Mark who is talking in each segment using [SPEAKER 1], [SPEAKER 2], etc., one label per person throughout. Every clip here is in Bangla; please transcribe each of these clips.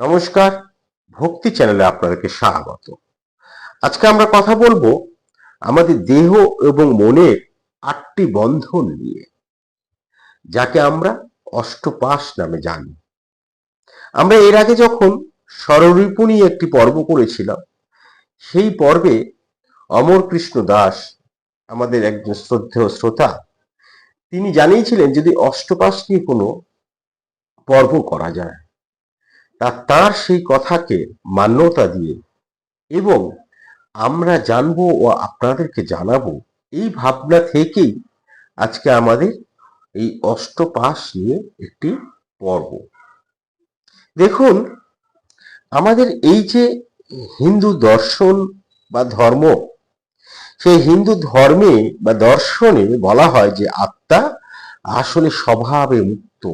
[SPEAKER 1] নমস্কার, ভক্তি চ্যানেলে আপনাদেরকে স্বাগত। আজকে আমরা কথা বলব আমাদের দেহ এবং মনের আটটি বন্ধন নিয়ে, যাকে আমরা অষ্টপাশ নামে জানি। আমরা এর আগে যখন স্বররিপু নিয়ে একটি পর্ব করেছিলাম, সেই পর্বে অমর কৃষ্ণ দাস, আমাদের একজন শ্রদ্ধেয় শ্রোতা, তিনি জানিয়েছিলেন যদি অষ্টপাশ নিয়ে কোনো পর্ব করা যায়। তার সেই কথাকে মান্যতা দিয়ে এবং আমরা জানব ও আপনাদেরকে জানাব, এই ভাবনা থেকেই আজকে আমাদের এই অষ্টপাশ নিয়ে একটি পর্ব। দেখুন, আমাদের এই যে হিন্দু দর্শন বা ধর্ম, সেই হিন্দু ধর্মে বা দর্শনে বলা হয় যে আত্মা আসলে স্বভাবে মুক্ত।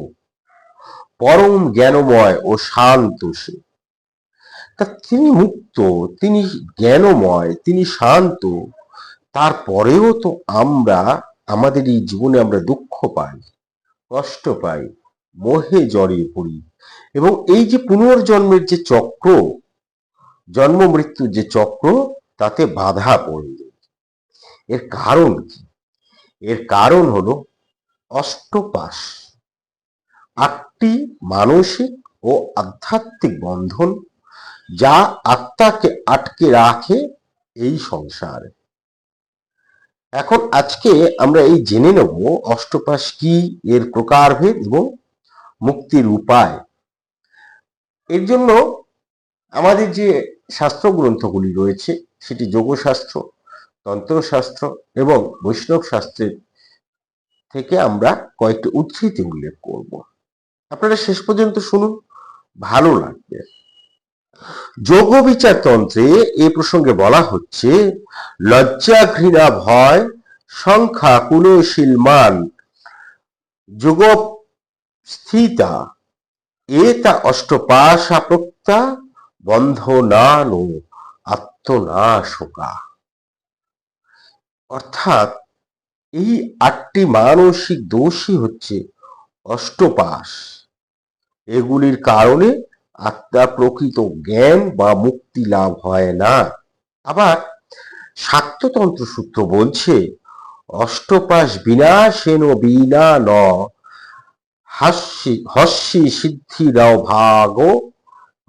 [SPEAKER 1] পরম জ্ঞানময় ও শান্ত সে। তা তিনি মুক্ত, তিনি জ্ঞানময়, তিনি শান্ত, তারপরেও তো আমরা, আমাদের এই জীবনে আমরা দুঃখ পাই, কষ্ট পাই, মোহে জড়িয়ে পড়ি। এবং এই যে পুনর্জন্মের যে চক্র, জন্ম মৃত্যুর যে চক্র, তাতে বাধা পড়ে। এর কারণ কি? এর কারণ হলো অষ্টপাশ। আটটি মানসিক ও আধ্যাত্মিক বন্ধন যা আত্মাকে আটকে রাখে এই সংসারে। এখন আজকে আমরা এই জেনে নেব অষ্টপাশ কি এর প্রকারভেদ এবং মুক্তির উপায়। এর জন্য আমাদের যে শাস্ত্র গ্রন্থগুলি রয়েছে, সেটি যোগশাস্ত্র, তন্ত্রশাস্ত্র এবং বৈষ্ণব শাস্ত্রের থেকে আমরা কয়েকটি উদ্ধৃতি উল্লেখ করব। আপনারা শেষ পর্যন্ত শুনুন। ভালো লাগবে। যোগ বিচার তন্ত্রে এ প্রসঙ্গে বলা হচ্ছে লজ্জা ঘৃণা ভয় সংখ্যা কুলশীল মান যোগ স্থিতা এতা অষ্টপাশা প্রক্তা বন্ধনানো আত্মনাশকা। অর্থাৎ এই আটটি মানসিক দোষই হচ্ছে অষ্টপাশ। এগুলির কারণে আত্মা প্রকৃত জ্ঞান বা মুক্তি লাভ হয় না। আবার শাক্ততন্ত্র সূত্র বলছে, অষ্টপাশ বিনাশেন বিনা ন, হাস্যি হস্যি সিদ্ধিরাও ভাগ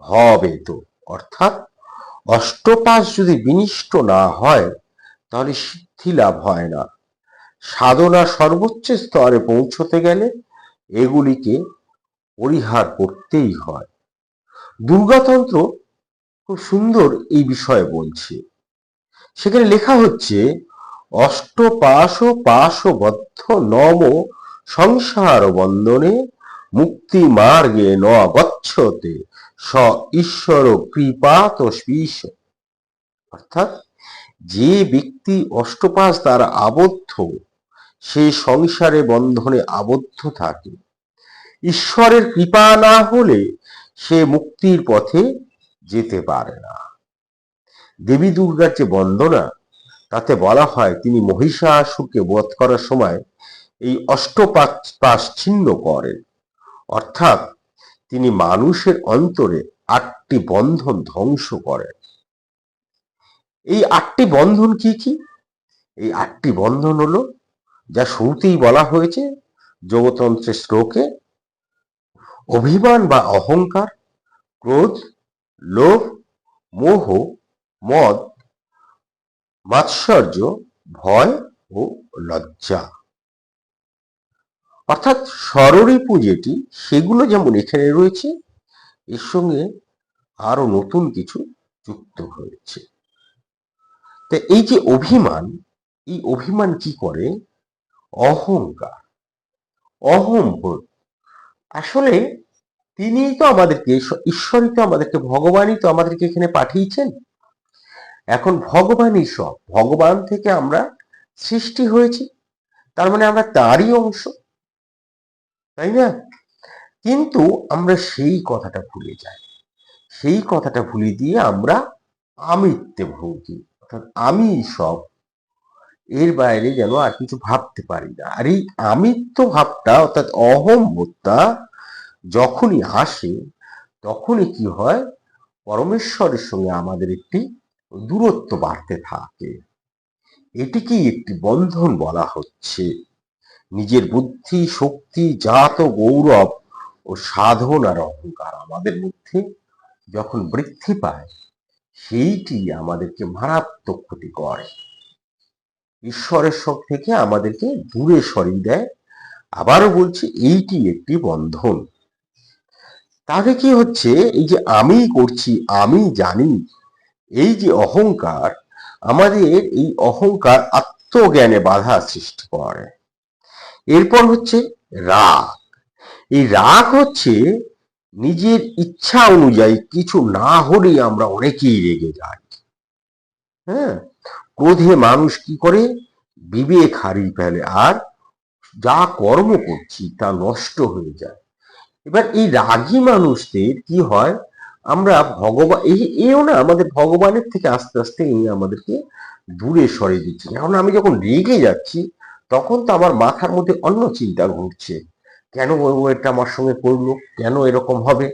[SPEAKER 1] হবে তো অর্থাৎ অষ্টপাশ যদি বিনিষ্ট না হয়, তাহলে সিদ্ধি লাভ হয় না। সাধনা সর্বোচ্চ স্তরে পৌঁছতে গেলে এগুলিকে পরিহার করতেই হয়। দুর্গাতন্ত্র খুব সুন্দর এই বিষয়ে বলছে। সেখানে লেখা হচ্ছে, অষ্টপাশ পাশবদ্ধ নম সংসার বন্ধনে মুক্তি মার্গে ন গচ্ছতে স ঈশ্বর কৃপাত স্পীশ অর্থাৎ যে ব্যক্তি অষ্টপাশ দ্বারা আবদ্ধ, সে সংসারে বন্ধনে আবদ্ধ থাকে। ঈশ্বরের কৃপা না হলে সে মুক্তির পথে যেতে পারে না। দেবী দুর্গার যে বন্দনা, তাতে বলা হয় তিনি মহিষাসুরকে বধ করার সময় এই অষ্টপাশ ছিন্ন করেন। অর্থাৎ তিনি মানুষের অন্তরে আটটি বন্ধন ধ্বংস করেন। এই আটটি বন্ধন কি কি? এই আটটি বন্ধন হলো, যা শুরুতেই বলা হয়েছে যোগতন্ত্রের শ্লোকে অভিমান বা অহংকার, ক্রোধ, লোভ, মোহ, মদ, মাৎসর্য, ভয় ও লজ্জা। অর্থাৎ স্বররিপু যেটি সেগুলো যেমন এখানে রয়েছে, এর সঙ্গে আরও নতুন কিছু যুক্ত হয়েছে। তা এই যে অভিমান, এই অভিমান কি করে? অহংকার অহংবোধ আসলে তিনিই তো আমাদেরকে ঈশ্বরই তো আমাদেরকে, ভগবানই তো আমাদেরকে এখানে পাঠিয়েছেন। এখন ভগবানই সব, ভগবান থেকে আমরা সৃষ্টি হয়েছি, তার মানে আমরা তারই অংশ, তাই না? কিন্তু আমরা সেই কথাটা ভুলে যাই, সেই কথাটা ভুলে দিয়ে আমরা আমিত্বে ভুগি অর্থাৎ আমি সব। এর বাইরে যেন আর কিছু ভাবতে পারি না। আর এই আমিত্ব ভাবটা, অর্থাৎ অহম বোধটা যখনই আসে তখনই কি হয়? পরমেশ্বরের সঙ্গে আমাদের একটি দূরত্ব বাড়তে থাকে। এটিকেই একটি বন্ধন বলা হচ্ছে। নিজের বুদ্ধি, শক্তি, জাত, গৌরব ও সাধনার অহংকার আমাদের মধ্যে যখন বৃদ্ধি পায়, সেইটি আমাদেরকে মারাত্মক ক্ষতি করে। ঈশ্বরের সব থেকে আমাদেরকে দূরে সরিয়ে দেয়। আবারও বলছি, এইটি একটি বন্ধন। তাহলে কি হচ্ছে? এই যে আমি করছি আমি জানি, এই যে অহংকার, আমাদের এই অহংকার আত্মজ্ঞানে বাধা সৃষ্টি করে। এরপর হচ্ছে রাগ। এই রাগ হচ্ছে নিজের ইচ্ছা অনুযায়ী কিছু না হলেই আমরা অনেকেই রেগে যাই। হ্যাঁ? ক্রোধে মানুষ কি করে? বিবেক হারিয়ে ফেলে। আর যা কর্ম করছি তা নষ্ট হয়ে যায়। এবার এই রাগী মানুষদের কি হয়? আমরা ভগবান এই এও না আমাদের ভগবানের থেকে আস্তে আস্তে এই আমাদেরকে দূরে সরে দিচ্ছে। এখন আমি যখন রেগে যাচ্ছি, তখন তো আমার মাথার মধ্যে অন্য চিন্তা ঘুরছে। কেন ও এটা আমার সঙ্গে করল? কেন এরকম হবে?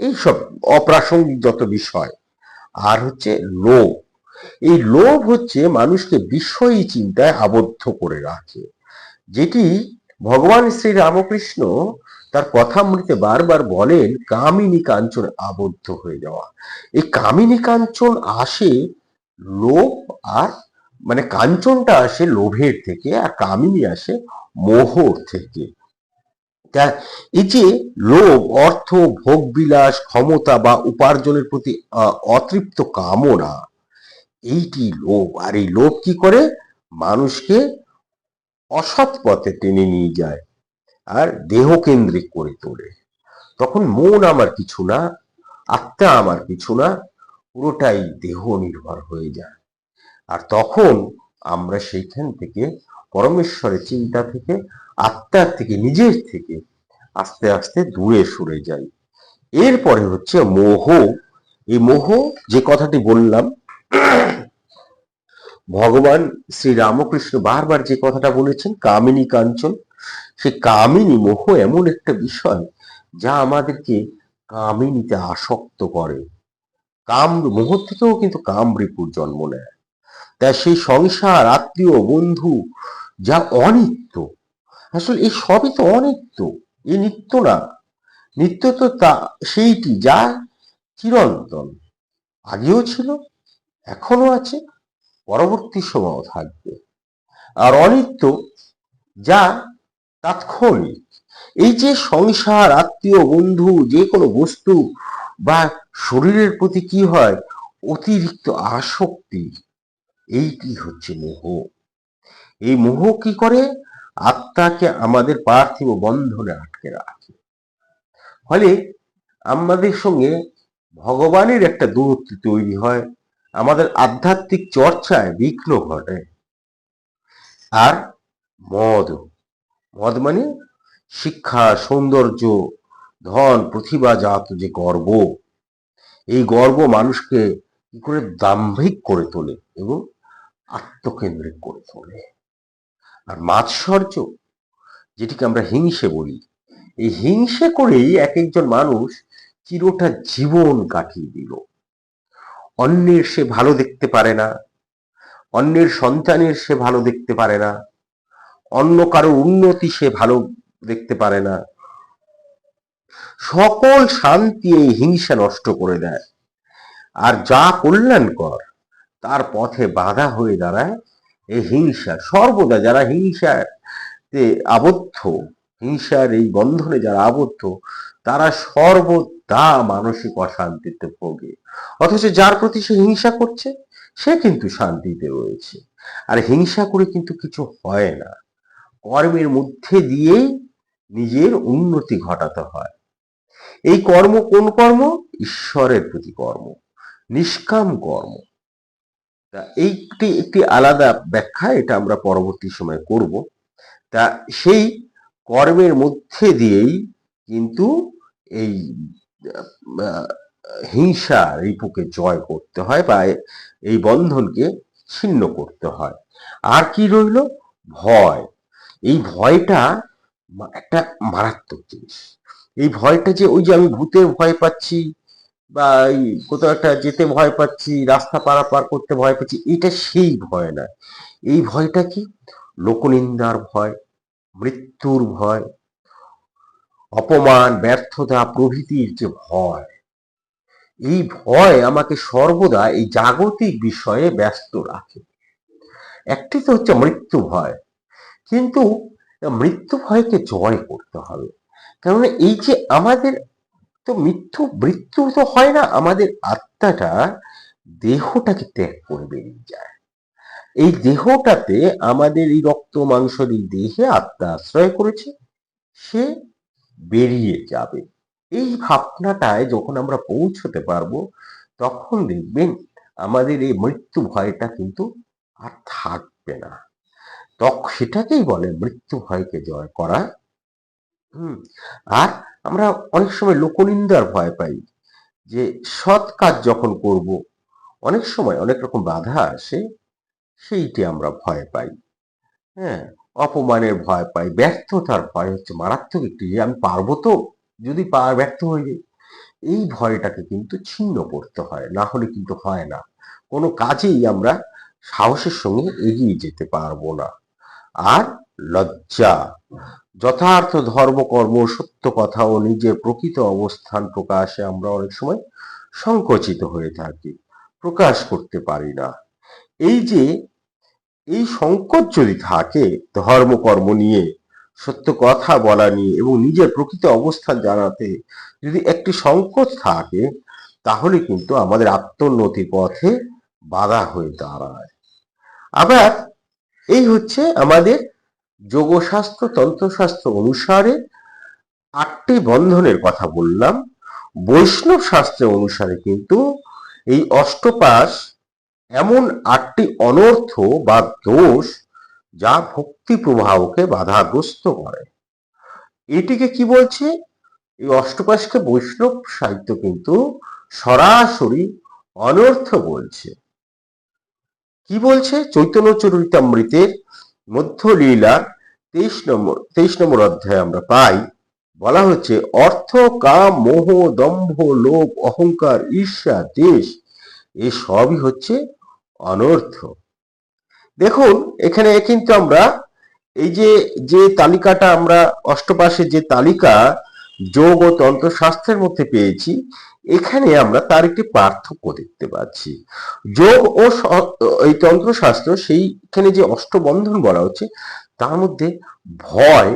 [SPEAKER 1] এইসব অপ্রাসঙ্গিক যত বিষয়। আর হচ্ছে লোভ। এই লোভ হচ্ছে মানুষকে বিষয়ী চিন্তায় আবদ্ধ করে রাখে। যেটি ভগবান শ্রী রামকৃষ্ণ তার কথা কথামৃতে বারবার বলেন, কামিনী কাঞ্চন আবদ্ধ হয়ে যাওয়া। এই কামিনী কাঞ্চন আসে লোভ আর মানে কাঞ্চনটা আসে লোভের থেকে আর কামিনী আসে মোহর থেকে। এই যে লোভ, অর্থ ভোগ বিলাস ক্ষমতা বা উপার্জনের প্রতি অতৃপ্ত কামনা, এইটি লোভ। আর এই লোভ কি করে? মানুষকে অসৎ পথে টেনে নিয়ে যায়। আর দেহ কেন্দ্রিক করে তোলে। তখন মন আমার কিছু না, আত্মা আমার কিছু না, পুরোটাই দেহ নির্ভর হয়ে যায়। আর তখন আমরা সেইখান থেকে পরমেশ্বরের চিন্তা থেকে, আত্মার থেকে, নিজের থেকে আস্তে আস্তে দূরে সরে যাই। এরপরে হচ্ছে মোহ। এই মোহ, যে কথাটি বললাম, ভগবান শ্রী রামকৃষ্ণ বারবার যে কথাটা বলেছেন, কামিনী কাঞ্চন সে কামিনী মোহ এমন একটা বিষয় যা আমাদেরকে কামিনীতে আসক্ত করে। কাম মোহ থেকেও কিন্তু কাম রিপুর জন্ম নেয়। তাই সেই সংসার, আত্মীয়, বন্ধু যা অনিত্য, আসলে এই সবই তো অনিত্য, এ নিত্য না। নিত্য তো তা, সেইটি যা চিরন্তন, আগেও ছিল এখনও আছে, পরবর্তী সময়ও থাকবে। আর অনিত্য যা তাৎক্ষণিক। এই যে সংসার, আত্মীয়, বন্ধু, যে কোনো বস্তু বা শরীরের প্রতি কি হয়? অতিরিক্ত আসক্তি। এইটি হচ্ছে মোহ? এই মোহ কি করে? আত্মাকে আমাদের পার্থিব বন্ধনে আটকে রাখে। ফলে আমাদের সঙ্গে ভগবানের একটা দূরত্ব তৈরি হয়। আমাদের আধ্যাত্মিক চর্চায় বিঘ্ন ঘটে। আর মদ মদ মানে শিক্ষা, সৌন্দর্য, ধন, প্রতিভা জাত যে গর্ব। এই গর্ব মানুষকে কি করে দাম্ভিক করে তোলে এবং আত্মকেন্দ্রিক করে তোলে। আর মাৎসর্য, যেটিকে আমরা হিংসে বলি, এই হিংসে করেই এক একজন মানুষ চিরটা জীবন কাটিয়ে দিল। অন্যের সে ভালো দেখতে পারে না, অন্যের সন্তানের সে ভালো দেখতে পারে না অন্য কারও উন্নতি সে ভালো দেখতে পারে না। সকল শান্তি এই হিংসা নষ্ট করে দেয়। আর যা কল্যাণকর, তার পথে বাধা হয়ে দাঁড়ায় এই হিংসা। সর্বদা যারা হিংসাতে আবদ্ধ, হিংসার এই বন্ধনে যারা আবদ্ধ, তারা সর্বদা মানসিক অশান্তিতে ভোগে। অথচ যার প্রতি সে হিংসা করছে, সে কিন্তু শান্তিতে রয়েছে। আর হিংসা করে কিন্তু কিছু হয় না। কর্মের মধ্যে দিয়েই নিজের উন্নতি ঘটাতে হয়। এই কর্ম কোন কর্ম? ঈশ্বরের প্রতি কর্ম, নিষ্কাম কর্ম। তা এইটি একটি আলাদা ব্যাখ্যা, এটা আমরা পরবর্তী সময় করব। তা সেই কর্মের মধ্যে দিয়েই কিন্তু এই হিংসা রিপুকে জয় করতে হয় বা এই বন্ধনকে ছিন্ন করতে হয়। আর কি রইল? ভয়। এই ভয়টা একটা মারাত্মক জিনিস। এই ভয়টা যে ওই যে আমি ভূতের ভয় পাচ্ছি বা কোথাও একটা যেতে ভয় পাচ্ছি, রাস্তা পারাপার করতে ভয় পাচ্ছি, এটা সেই ভয় না এই ভয়টা কি? লোকনিন্দার ভয়, মৃত্যুর ভয়, অপমান, ব্যর্থতা, প্রভৃতির যে ভয়। এই ভয় আমাকে সর্বদা এই জাগতিক বিষয়ে ব্যস্ত রাখে। একটি তো হচ্ছে মৃত্যু ভয় কিন্তু মৃত্যু ভয়কে জয় করতে হবে। কেননা এই যে আমাদের তো মৃত্যু মৃত্যু তো হয় না, আমাদের আত্মাটা দেহটাকে ত্যাগ করে বেরিয়ে যায়। এই দেহটাতে আমাদের এই রক্ত মাংসের দেহে আত্মা আশ্রয় করেছে, সে বেরিয়ে যাবে। এই ভাবনাটায় যখন আমরা পৌঁছতে পারব, তখন দেখবেন আমাদের এই মৃত্যু ভয়টা কিন্তু আর থাকবে না। তখন সেটাকেই বলে মৃত্যু ভয়কে জয় করা। হুম, আর আমরা অনেক সময় লোকনিন্দার ভয় পাই যে সৎ কাজ যখন করব, অনেক সময় অনেক রকম বাধা আসে, সেইটি আমরা ভয় পাই। হ্যাঁ অপমানের ভয় পাই, ব্যর্থতার ভয় হচ্ছে মারাত্মক একটি যে আমি পারব তো, যদি পা ব্যর্থ হয়ে এই ভয়টাকে কিন্তু ছিন্ন করতে হয়, না হলে কিন্তু হয় না। কোনো কাজেই আমরা সাহসের সঙ্গে এগিয়ে যেতে পারব না। আর লজ্জা। যথার্থ ধর্মকর্ম, সত্য কথা ও নিজের প্রকৃত অবস্থান প্রকাশে আমরা অনেক সময় সংকোচিত হয়ে থাকি, প্রকাশ করতে পারি না। এই যে, এই সংকট যদি থাকে ধর্মকর্ম নিয়ে, সত্য কথা বলা নিয়ে এবং নিজের প্রকৃত অবস্থান জানাতে যদি একটি সংকোচ থাকে, তাহলে কিন্তু আমাদের আত্মোন্নতির পথে বাধা হয়ে দাঁড়ায়। আবার এই হচ্ছে আমাদের যোগশাস্ত্র, তন্ত্রশাস্ত্র অনুসারে আটটি বন্ধনের কথা বললাম। বৈষ্ণব শাস্ত্র অনুসারে কিন্তু এই অষ্টপাশ এমন আটটি অনর্থ বা দোষ যা ভক্তি প্রবাহকে বাধাগ্রস্ত করে। এটিকে কি বলছে? এই অষ্টপাশকে বৈষ্ণব সাহিত্য কিন্তু সরাসরি অনর্থ বলছে। কি বলছে? চৈতন্য চরিতামৃতের মধ্যলীলার তেইশ নম্বর তেইশ নম্বর অধ্যায়ে আমরা পাই, বলা হচ্ছে, অর্থ, কাম, মোহ, দম্ভ, লোভ, অহংকার, ঈর্ষা, দেশ, এ সবই হচ্ছে অনর্থ। দেখুন, এখানে কিন্তু আমরা এই যে যে তালিকাটা আমরা অষ্টপাশে যে তালিকা যোগ ও তন্ত্রশাস্ত্রের মধ্যে পেয়েছি এখানে আমরা তার একটি পার্থক্য দেখতে পাচ্ছি। যোগ ও এই তন্ত্রশাস্ত্র সেইখানে যে অষ্টবন্ধন বলা হচ্ছে, তার মধ্যে ভয়,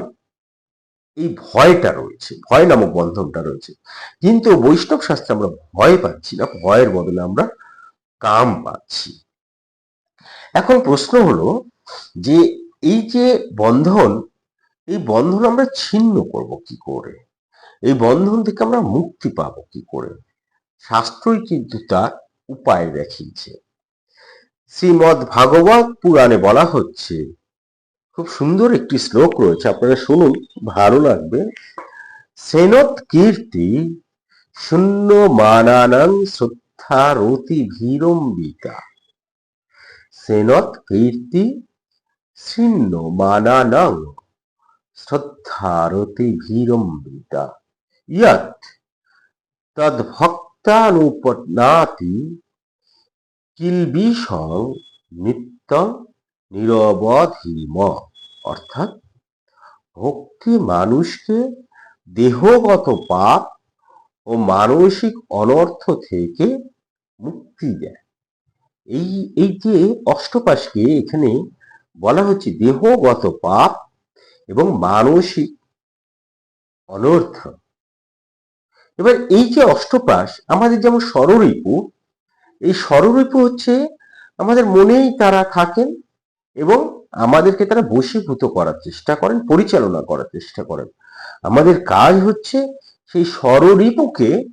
[SPEAKER 1] এই ভয়টা রয়েছে, ভয় নামক বন্ধনটা রয়েছে। কিন্তু বৈষ্ণব শাস্ত্রে আমরা ভয় পাচ্ছি না, ভয়ের বদলে আমরা কাম পাচ্ছি। এখন প্রশ্ন হলো যে, এই যে বন্ধন, এই বন্ধন আমরা ছিন্ন করব কি করে? এই বন্ধন থেকে আমরা মুক্তি পাব কি করে? শাস্ত্রই কিন্তু তার উপায় দেখিয়েছে। শ্রীমদ ভাগবত পুরাণে বলা হচ্ছে, খুব সুন্দর একটি শ্লোক রয়েছে, আপনারা শুনুন, ভালো লাগবে। সেনত কীর্তি শূন্য মানানাং শ্রদ্ধারতি ভীরম্বিতা। সেনত কীর্তি শীর্ণ মানানাং শ্রদ্ধারতি ভীরম্বিতা। ইয়ৎ তদ্ভক্তানুপনাতি কিলবিষং নিত্য নিরবধীম অর্থাৎ ভক্তি মানুষকে দেহগত পাপ ও মানসিক অনর্থ থেকে মুক্তি দেয়। এই এই যে অষ্টপাশকে এখানে বলা হচ্ছে দেহগত পাপ এবং মানসিক অনর্থ। এবার এই যে অষ্টপাশ আমাদের যেমন স্বরূপু এই স্বরূপু হচ্ছে আমাদের মনেই তারা থাকেন এবং আমাদেরকে তারা বশীভূত করার চেষ্টা করেন, পরিচালনা করার চেষ্টা করেন। আমাদের কাজ হচ্ছে সেই স্বরূপুকে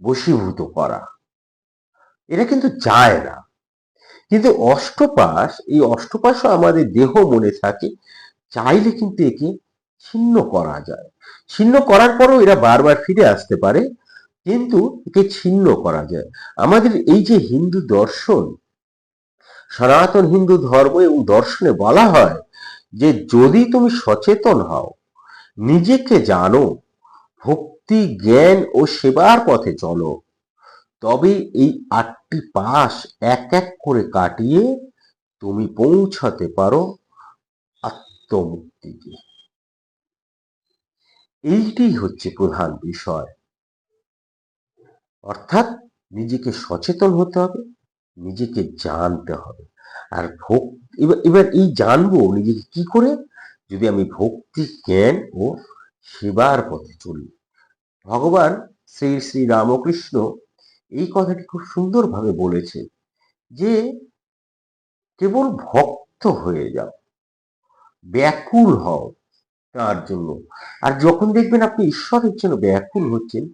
[SPEAKER 1] বশীভূত করা। এটা কিন্তু যায় না। কিন্তু অষ্টপাশ এই অষ্টপাশও আমাদের দেহ মনে থাকে, চাইলে কিন্তু একে ছিন্ন করা যায়। ছিন্ন করার পরও এরা বারবার ফিরে আসতে পারে, কিন্তু একে ছিন্ন করা যায়। আমাদের এই যে হিন্দু দর্শন, সনাতন হিন্দু ধর্ম এবং দর্শনে বলা হয় যে, যদি তুমি সচেতন হও, নিজেকে জানো, ভক্তি, জ্ঞান ও সেবার পথে চলো, তবে এই আটটি পাশ এক এক করে কাটিয়ে তুমি পৌঁছাতে পারো আত্মমুক্তিতে এইটি হচ্ছে প্রধান বিষয়। অর্থাৎ নিজেকে সচেতন হতে হবে, নিজেকে জানতে হবে। আর ভোগ, এবার এই জানব নিজেকে কি করে? যদি আমি ভক্তি, জ্ঞান ও সেবার পথে চলি। ভগবান শ্রী শ্রী রামকৃষ্ণ এই কথাটি খুব সুন্দরভাবে বলেছে যে, কেবল ভক্ত হয়ে যাও, ব্যাকুল হও। তার জন্য। আর যখন দেখবেন আপনি ঈশ্বরের জন্য ব্যাকুল হচ্ছেন,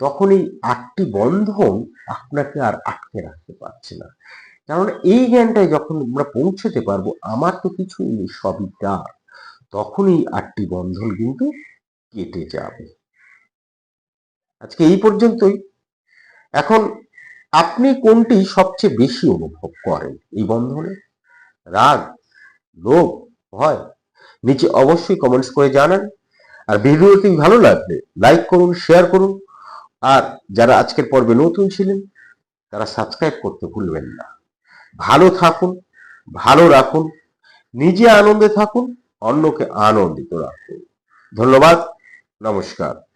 [SPEAKER 1] তখন এই আটটি বন্ধন আপনাকে আর আটকে রাখতে পারছে না। কারণ এই জ্ঞানটায় যখন আমরা পৌঁছতে পারব, আমার তো কিছুই নেই, সবই তার। তখন এই আটটি বন্ধন কিন্তু কেটে যাবে। আজকে এই পর্যন্তই। এখন আপনি কোনটি সবচেয়ে বেশি অনুভব করেন এই বন্ধনে? রাগ, লোভ, ভয়? নিচে অবশ্যই কমেন্টস করে জানান। আর ভিডিওটি ভালো লাগলে লাইক করুন শেয়ার করুন। আর যারা আজকের পর্বে নতুন ছিলেন, তারা সাবস্ক্রাইব করতে ভুলবেন না। ভালো থাকুন, ভালো রাখুন, নিজে আনন্দে থাকুন, অন্যকে আনন্দিত রাখুন। ধন্যবাদ, নমস্কার।